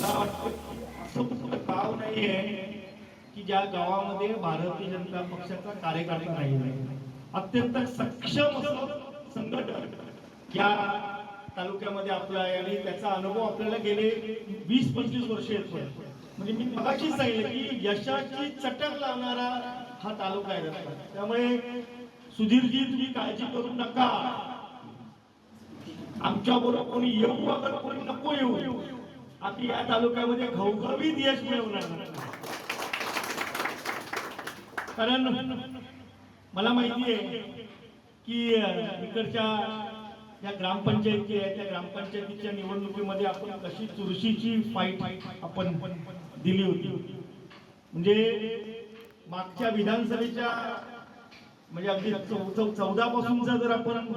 मला वाटतं असं कुठलं गाव नाही आहे की ज्या गावामध्ये भारतीय जनता पक्षाचा कार्यकर्ता नाही अत्यंत सक्षम असं संघटन या तालुक्यामध्ये आपला आहे आणि त्याचा अनुभव आपल्याला गेले वीस पंचवीस वर्ष येतोय म्हणजे मी मगाशीच सांगितलं की यशाची चटक लावणारा हा तालुका आहे त्यामुळे सुधीरजी तुम्ही काळजी करू नका. आमच्या बरोबर कोणी येऊ अगर कोणी नको येऊ आम्ही या तालुक्यामध्ये घवघवीत यश मिळवणार कारण मला माहिती आहे की इकडच्या या ग्रामपंचायती आहे त्या ग्रामपंचायतीच्या निवडणुकीमध्ये आपण कशी चुरशीची फाईट आपण दिली होती. म्हणजे मागच्या विधानसभेच्या म्हणजे अगदी चौदा पासूनचा जर आपण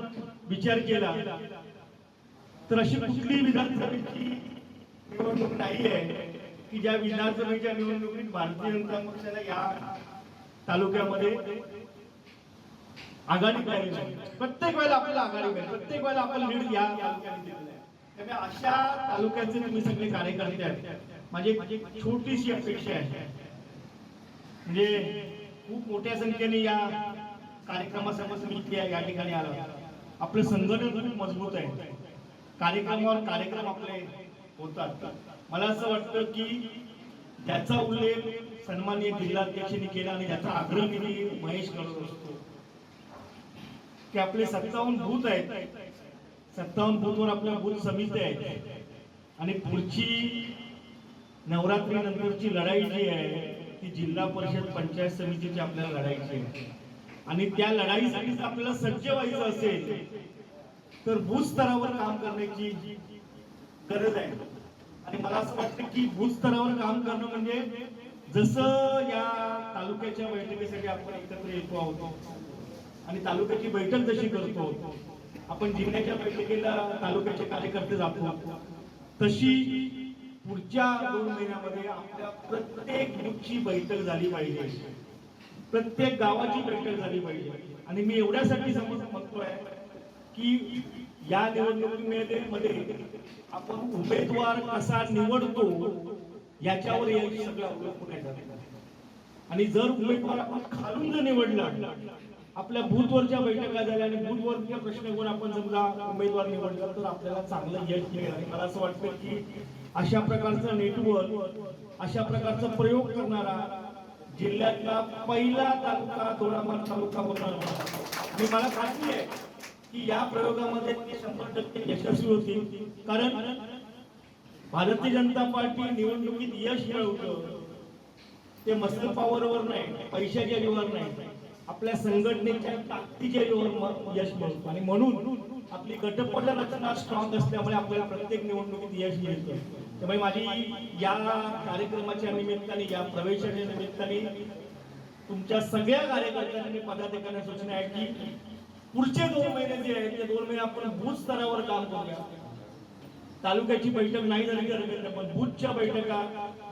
विचार केला तर अशी कुठली विधानसभेची निवडणूक नाही आहे की ज्या विधानसभेच्या निवडणुकीत भारतीय जनता पक्षाला या तालुक्यामध्ये आघाडी पाहिली प्रत्येक वेळेला आपल्याला आघाडी पाहिजे प्रत्येक वेळेला आपण लीड या तालुक्याने त्यामुळे अशा तालुक्याचे तुम्ही सगळे कार्यकर्ते आहेत. माझी छोटीशी अपेक्षा आहे. म्हणजे खूप मोठ्या संख्येने या कार्यक्रमासमोर मी इथे या ठिकाणी आलो. आपलं संघटन खूप मजबूत आहे. कार्यक्रमावर कार्यक्रम आपले होतात. मला असं वाटतं की त्याचा उल्लेख सन्माननीय जिल्हाध्यक्षांनी केला आणि त्याचा आग्रह मी महेश करत असतो. की आपले सत्तावन्न भूत आहेत. सत्तावन्न भूतवर आपल्या भूत समिती आहेत. आणि पुढची नवरात्री नंतरची लढाई जी आहे ती जिल्हा परिषद पंचायत समितीची आपल्याला लढायची आहे. आणि त्या लढाईसाठीच आपल्याला सज्ज व्हायचं असेल तर बूथ स्तरावर काम करण्याची गरज आहे. आणि मला असं वाटतं की भूस्तरावर काम करणं म्हणजे जसं या तालुक्याच्या बैठकीसाठी आपण एकत्र येतो आहोत आणि तालुक्याची बैठक जशी करतो आपण जिल्ह्याच्या बैठकीला तालुक्याचे कार्यकर्ते जातो तशी पुढच्या दोन महिन्यामध्ये आपल्या प्रत्येक बूथची बैठक झाली पाहिजे. प्रत्येक गावाची बैठक झाली पाहिजे. आणि मी एवढ्यासाठी समज म्हणतोय की या निवडणुकीमध्ये मध्ये आपण उमेदवार कसा निवडतो याच्यावर हे सगळं अवलंबून आणि जर उमेदवार आपण खालून जर निवडला आपल्या बूथवरच्या बैठका झाल्या आणि बूथवरच्या प्रश्न घेऊन आपण समजा उमेदवार निवडला तर आपल्याला चांगलं यश मिळेल. आणि मला असं वाटतं की अशा प्रकारचं नेटवर्क अशा प्रकारचा प्रयोग करणारा जिल्ह्यातला पहिला तालुका दोडामार तालुका बनवणार आणि मला खात्री आहे की या प्रयोगामध्ये ते शंभर टक्के यशस्वी होतील. कारण भारतीय जनता पार्टी निवडणुकीत यश मिळवतं ते मसल पॉवरवर नाही पैशाच्या जीवावर नाही. आपल्या संघटनेच्या ताकदीच्या जीवावर यश मिळतो. आणि म्हणून आपली गटपट रचना स्ट्रॉंग असल्यामुळे आपल्याला प्रत्येक निवडणुकीत यश मिळतं. त्यामुळे माझी या कार्यक्रमाच्या निमित्ताने या प्रवेशाच्या निमित्ताने तुमच्या सगळ्या कार्यकर्त्यांनी पदाधिकाऱ्यांना सूचना आहे की पुढचे दोन महिने जे आहेत ते दोन महिने आपण बूथ स्तरावर काम करूया. तालुक्याची बैठक नाही झाली तर पण बूथच्या बैठका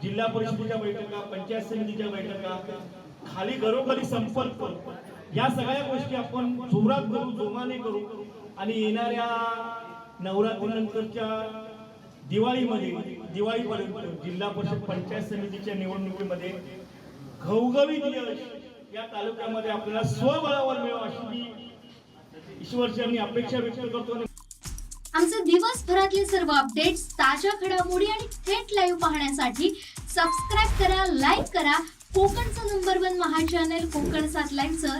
जिल्हा परिषदेच्या बैठका पंचायत समितीच्या बैठका खाली घरोघरी संपर्क या सगळ्या गोष्टी आपण जोरात करू जोमाने करू. आणि येणाऱ्या नवरात्रीनंतरच्या दिवाळीमध्ये दिवाळीपर्यंत जिल्हा परिषद पंचायत समितीच्या निवडणुकीमध्ये घवघवीत यश या तालुक्यामध्ये आपल्याला स्वबळावर मिळावं अशी ईश्वरची आम्ही अपेक्षा व्यक्त करतो आणि आमचे दिवसभरातले सर्व अपडेट्स ताज्या घडामोडी आणि थेट लाईव्ह पाहण्यासाठी सबस्क्राईब करा लाईक करा. कोकणचं नंबर वन महा चॅनल कोकण सात लाईव्हचं